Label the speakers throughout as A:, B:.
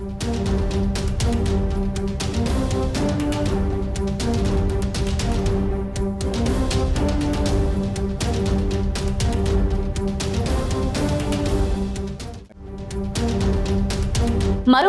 A: మరో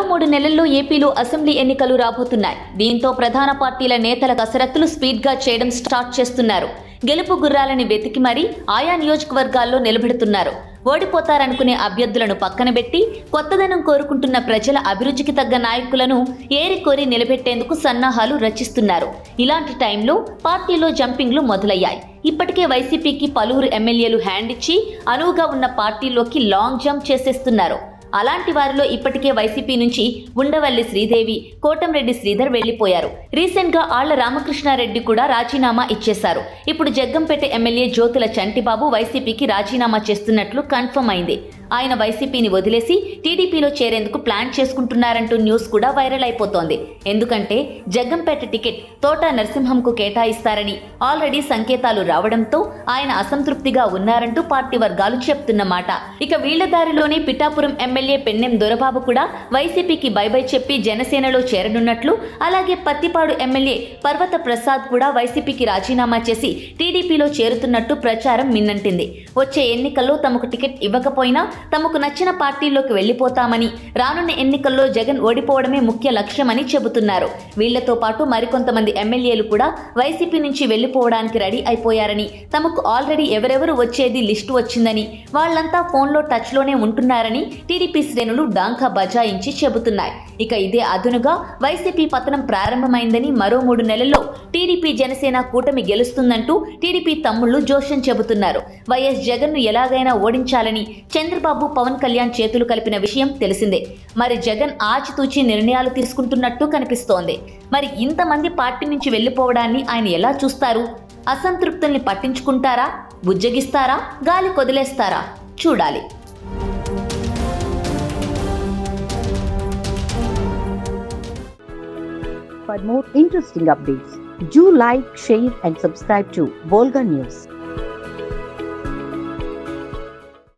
A: మూడు నెలల్లో ఏపీలో అసెంబ్లీ ఎన్నికలు రాబోతున్నాయి. దీంతో ప్రధాన పార్టీల నేతల కసరత్తులు స్పీడ్గా చేయడం స్టార్ట్ చేస్తున్నారు. గెలుపు గుర్రాలని వెతికి మరీ ఆయా నియోజకవర్గాల్లో నిలబెడుతున్నారు. ఓడిపోతారనుకునే అభ్యర్థులను పక్కన పెట్టి కొత్తదనం కోరుకుంటున్న ప్రజల అభిరుచికి తగ్గ నాయకులను ఏరికోరి నిలబెట్టేందుకు సన్నాహాలు రచిస్తున్నారు. ఇలాంటి టైంలో పార్టీలో జంపింగ్లు మొదలయ్యాయి. ఇప్పటికే వైసీపీకి పలువురు ఎమ్మెల్యేలు హ్యాండ్ ఇచ్చి అనువుగా ఉన్న పార్టీలోకి లాంగ్ జంప్ చేసేస్తున్నారు. అలాంటి వారిలో ఇప్పటికే వైసీపీ నుంచి ఉండవల్లి శ్రీదేవి కోటంరెడ్డి శ్రీధర్ వెళ్ళిపోయారు రీసెంట్గా ఆళ్ళ రామకృష్ణారెడ్డి కూడా రాజీనామా ఇచ్చేశారు. ఇప్పుడు జగ్గంపేట ఎమ్మెల్యే జ్యోతుల చంటిబాబు వైసీపీకి రాజీనామా చేస్తున్నట్లు కన్ఫర్మ్ అయింది. ఆయన వైసీపీని వదిలేసి టీడీపీలో చేరేందుకు ప్లాన్ చేసుకుంటున్నారంటూ న్యూస్ కూడా వైరల్ అయిపోతోంది. ఎందుకంటే జగ్గంపేట టికెట్ తోట నరసింహంకు కేటాయిస్తారని ఆల్రెడీ సంకేతాలు రావడంతో ఆయన అసంతృప్తిగా ఉన్నారంటూ పార్టీ వర్గాలు చెప్తున్నమాట ఇక వీళ్ళ దారిలోనే పిఠాపురం ఎమ్మెల్యే పెన్నెం దొరబాబు కూడా వైసీపీకి బై బై చెప్పి జనసేనలో చేరనున్నట్లు అలాగే పత్తిపాడు ఎమ్మెల్యే పర్వత ప్రసాద్ కూడా వైసీపీకి రాజీనామా చేసి టీడీపీలో చేరుతున్నట్టు ప్రచారం మిన్నంటింది. వచ్చే ఎన్నికల్లో తమకు టికెట్ ఇవ్వకపోయినా తమకు నచ్చిన పార్టీలోకి వెళ్ళిపోతామని రానున్న ఎన్నికల్లో జగన్ ఓడిపోవడమే ముఖ్య లక్ష్యమని చెబుతున్నారు. వీళ్ళతో పాటు మరికొంతమంది ఎమ్మెల్యేలు కూడా వైసీపీ నుంచి వెళ్ళిపోవడానికి రెడీ అయిపోయారని తమకు ఆల్రెడీ ఎవరెవరు వచ్చేది లిస్టు వచ్చిందని వాళ్ళంతా ఫోన్లో టచ్లోనే ఉంటున్నారని టీడీపీ శ్రేణులు డాంకా బజాయించి చెబుతున్నాయి. ఇక ఇదే అదునుగా వైసీపీ పతనం ప్రారంభమైందని మరో మూడు నెలల్లో టీడీపీ జనసేన కూటమి గెలుస్తుందంటూ టీడీపీ తమ్ముళ్ళు జోషన్ చెబుతున్నారు. వైఎస్ జగన్ను ఎలాగైనా ఓడించాలని చంద్రబాబు పవన్ కళ్యాణ్ చేతులు కలిపిన విషయం తెలిసిందే. మరి జగన్ ఆచితూచి నిర్ణయాలు తీసుకుంటున్నట్టు కనిపిస్తోంది. మరి ఇంతమంది పార్టీ నుంచి వెళ్ళిపోవడాన్ని ఆయన ఎలా చూస్తారు? అసంతృప్తుల్ని పట్టించుకుంటారా? బుజ్జగిస్తారా? గాలి కొదిలేస్తారా? చూడాలి.
B: For more interesting updates, do like, share, and subscribe to Volga News.